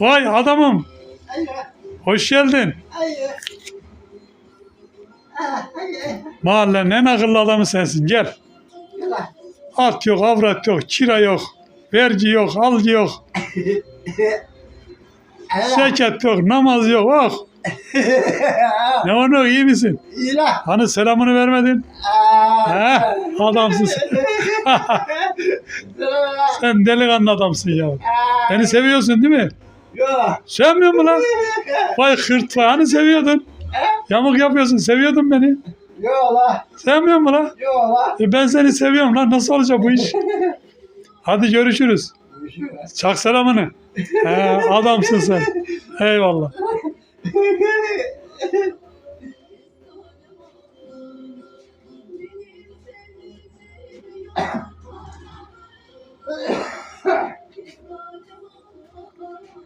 Vay adamım. Hoş geldin. Mahallenin en akıllı adamı sensin. Gel. At yok, avrat yok, kira yok, vergi yok, algı yok, zekat yok, namaz yok. Oh. Ne var ne yok, iyi misin? Hani selamını vermedin? He? Adamsın sen delikanlı adamsın ya. Beni seviyorsun değil mi? Sevmiyor mu lan? Vay hırt vay. Hani seviyordun? Yamuk yapıyorsun. Seviyordun beni. Sevmiyor mu lan? E ben seni seviyorum lan. Nasıl olacak bu iş? Hadi görüşürüz. Çak selamını. He, adamsın sen. Eyvallah.